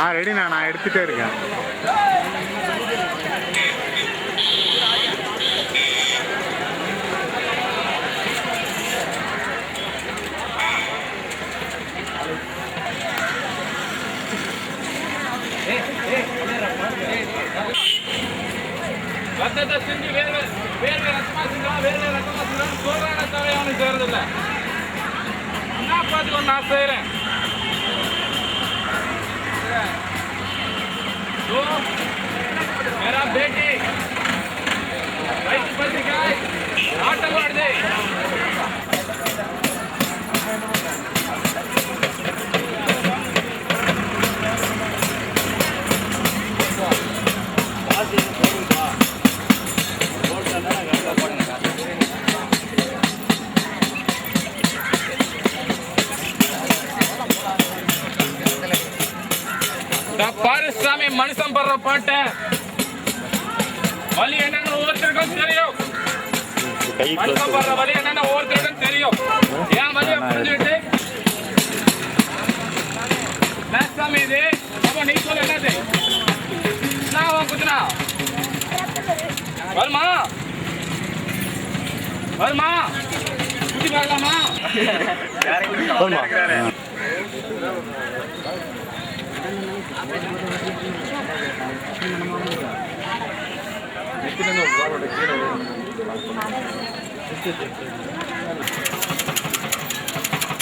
ஆ ரெடிண்ணா நான் எடுத்துகிட்டே இருக்கேன். படுற பாட்டை. வலி என்னன்னு ஒவ்வொருத்தருக்கும் தெரியும். மனுஷன் படுற வலி என்னன்னு ஒவ்வொருத்தருக்கும் தெரியும். ஏன் வலியை புரிஞ்சுக்கிட்டு சாமி இது. அப்ப நீ சொல்ல என்னது? நான் குத்துனா? வருமா? வருமா? பார்க்கலாமா?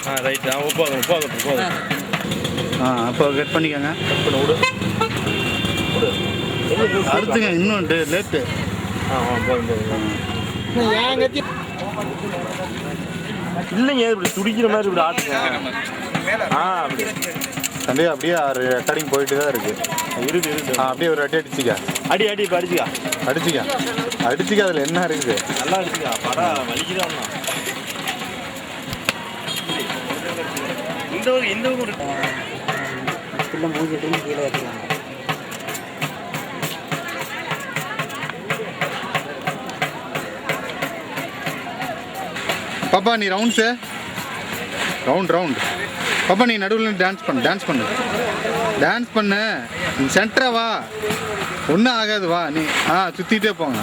ஆ ரைட் ஆ போதும் போதும் போதும் ஆ அப்போ கட் பண்ணிக்கோங்க. அடுத்துங்க இன்னும் லேட்டு ஆ ஆ போதும் போதும். இல்லைங்க இப்படி துடிக்கிற மாதிரி இப்படி ஆட்டுங்க. ஆ அப்படி. தம்பி அப்படியே ரெக்கார்டிங் போயிட்டு தான் இருக்கு. இருக்கு இருக்கு. அப்படியே ஒரு அடி அடிச்சிக்க. அடி அடி இப்போ அடிச்சுக்கா. அடிச்சிக்க. அடிச்சிக்க அதில் என்ன இருக்குது நல்லா அடிச்சுக்கா. படம் வலிக்குதான் இந்த ஒரு இந்த ஒரு ஃபுல்லாக மூஞ்சிட்டு கீழே வச்சுருக்காங்க பாப்பா நீ ரவுண்ட்ஸு ரவுண்ட் ரவுண்ட் பாப்பா நீ நடுவில் டான்ஸ் பண்ணு டான்ஸ் பண்ணு. டான்ஸ் பண்ணு. நீ சென்டரா வா. ஒன்றும் ஆகாது வா. நீ ஆ சுற்றிட்டே போங்க.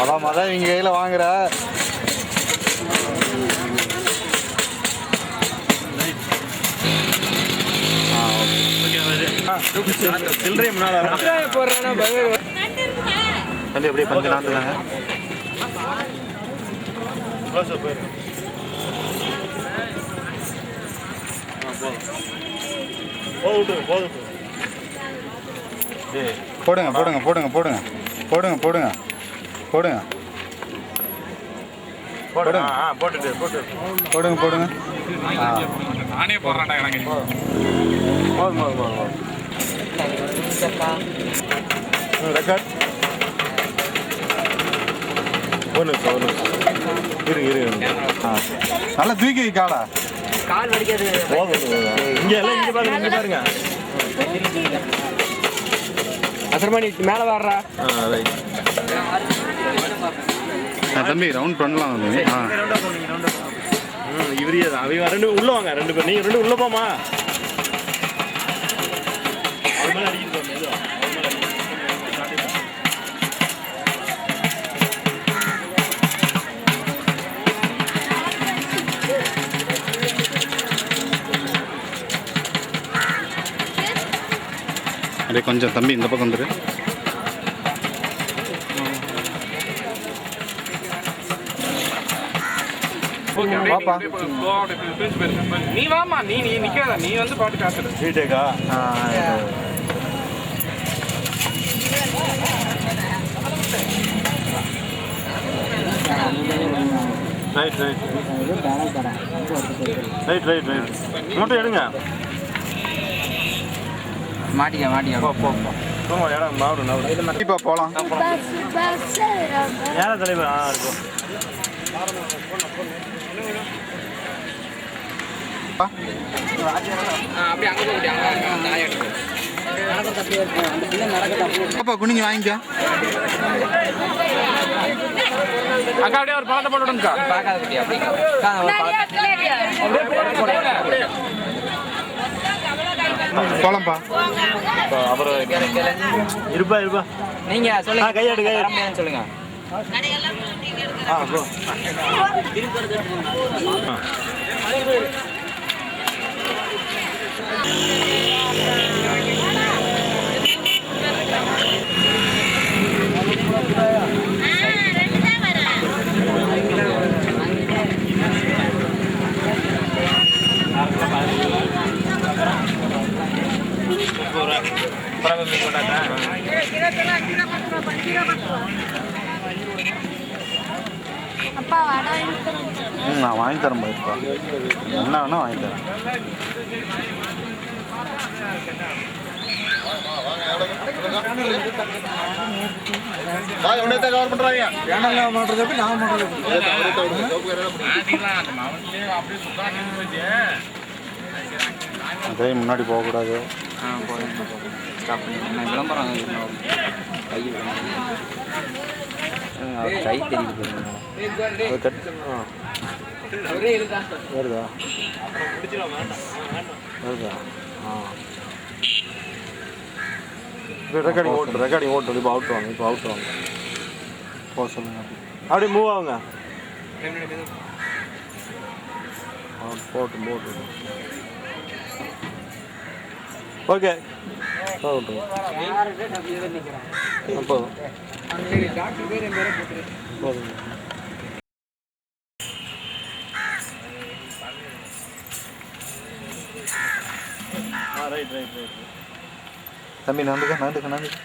மொத மொத இவங்க கையில் வாங்குற. சில்லறை முன்னால் தம்பி அப்படியே போதும் போதும் போடுங்க போடுங்க போடுங்க போடுங்க போடுங்க போடுங்க. போடுங்க. போடுங்க. ஆ போட்டுட்டு போட்டு போடுங்க போடுங்க. நானே போடுறேன்டா எனக்கு. போதும் போதும் போதும் ரெக்கார்ட். ஒரு நிமிஷம் ஒரு நிமிஷம் இரு இரு. ஆ. நல்லா தூக்கி காடா கால். வலிக்காது. இங்கே எல்லாம் இங்கே பாருங்க இங்கே பாருங்க. அசர்மா நீ மேலே வர்றா ஆ ரைட் ஆ, தம்பி ரவுண்ட் பண்ணலாம் தம்பி. ஆ. ம் இவரே தான். அவங்க ரெண்டு உள்ள வாங்க ரெண்டு பேர். நீங்க ரெண்டு உள்ள போமா அவர் மேல அடிக்குது அப்படியே கொஞ்சம் தம்பி இந்த பக்கம் வந்துரு. நீ வாமா நீ நீ நிக்காத. நீ வந்து பாட்டு ரீடேக்கா அங்கே right right right right right மூட்டை எடுங்க. மாட்டிக்க மாட்டிக்க. போ போ போ. இடம் மாவுடு நவுடு. இப்போ போகலாம் யார தலைவர்? ஆ இருக்கும் குனிஞ்சு வாங்கிக்க. அக்கா அப்படியே ஒரு பழத்தை போட்டு விடுங்கக்கா. பார்க்காத அப்படிங்க போகலாம்ப்பா இருப்பா இருப்பா. நீங்க சொல்லுங்க. கையாடு, கையாடு. சொல்லுங்க. ஆ. ம் நான் வாங்கி தரேன் பாருப்பா என்ன வேணா வாங்கி தரேன். அதே முன்னாடி போகக்கூடாது. விளம்பரம் கை தெரியுது வருதா வருதா ஆ ரெக்கார்டிங் ஓட்டு ரெக்கார்டிங் ஓட்டு இப்போ அவுட் வாங்க இப்போ அவுட் வாங்க போக சொல்லுங்க அப்படியே மூவ் ஆகுங்க போட்டு போட்டு ஓகே போதும் போதும் ரைட் தம்பி நந்துக்க நந்துக்க நந்துக்க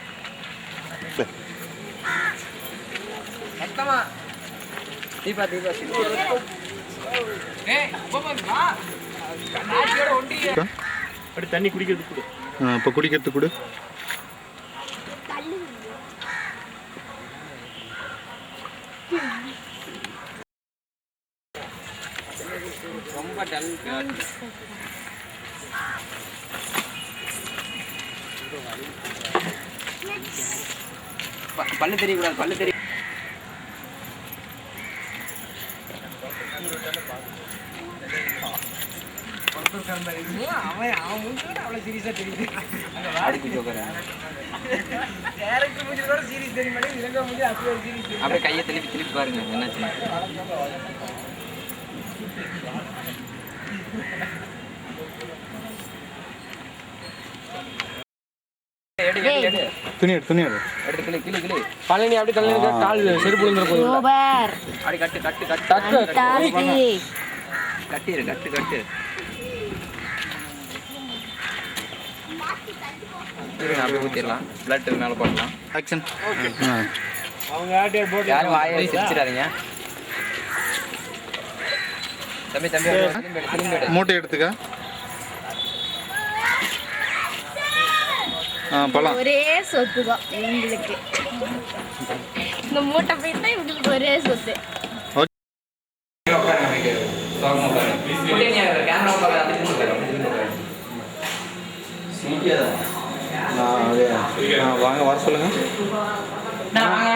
டேய், தீபா தீபா அப்படி தண்ணி குடிக்கிறதுக்கு கொடு. இப்போ குடிக்கிறதுக்கு கொடு. ரொம்ப டல் பல்லு தெரியக்கூடாது பல்லு தெரிய ஜோக்கரா. அப்படியே கையை திருப்பி திருப்பி பாருங்க என்னாச்சு? துணி எடு துணி எடு. எடுத்து கிளி கிளி கிளி. பழனி அப்படி தள்ளி கால் செருப்பு விழுந்துற போகுது. சூப்பர். அப்படி கட்டு கட்டு கட்டு. கட்டிரு கட்டு கட்டு. அப்படியே ஊற்றிடலாம் பிளட் மேலே போடலாம். ஆக்ஷன் ஆ. அவங்க ஆட்டியர் போட்டு யாரும் வாயை சிரிச்சிடாதீங்க. தம்பி தம்பி அப்படியே திரும்பி எடு, திரும்பி எடு. மூட்டை எடுத்துக்க. ஒரே சொத்து தான் எங்களுக்கு இந்த மூட்டை போய் தான் இவங்களுக்கு ஒரே சொத்து உட்காரு. அப்படியே நீ கேமரா பார்க்க அப்படி திரும்பி உட்காரு, அப்படி திரும்பி உட்காரு. நான் அது வாங்க. வர சொல்லுங்க அண்ணா, வாங்க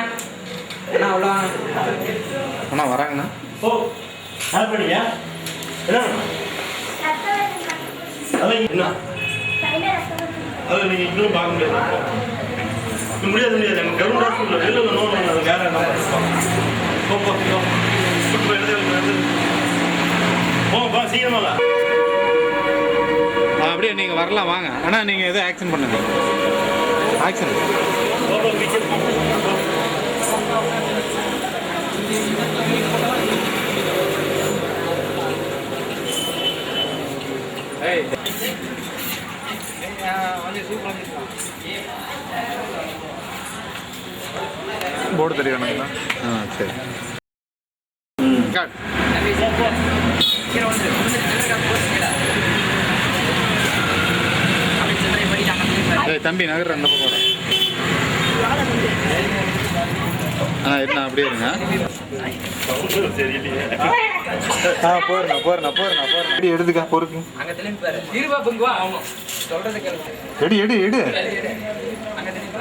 அண்ணா வராங்கண்ணா. ஓ ஹெல்ப் பண்ணியா? என்ன அது நீங்கள் இன்னும் பார்க்க முடியாது. முடியாது முடியாது. எங்கள் கவர்மெண்ட் ஹாஸ்பிட்டலில் வெளியில் நோ அது வேற என்ன போ போ எடுத்து எடுத்து போ போ சீக்கிரமாக வரலாம் வாங்க. அண்ணா நீங்கள் எதுவும் ஆக்ஷன் பண்ணுங்க. ஆக்ஷன் போர்டு தெரியும் ஆ சரி காட் தம்பி போ போ கீழே வந்து வந்து கீழே அப்படி சில்லறை பண்ணிட்டாங்க ஏய் தம்பி நகர் அந்த பக்கம் ஆ இருண்ணா அப்படியே இருங்க. ஆ போறேண்ணா போறேண்ணா போறேண்ணா போறேண்ணா எடி எடுத்துக்க பொறுக்கு. எடி எடு எடு. அங்க திரும்பி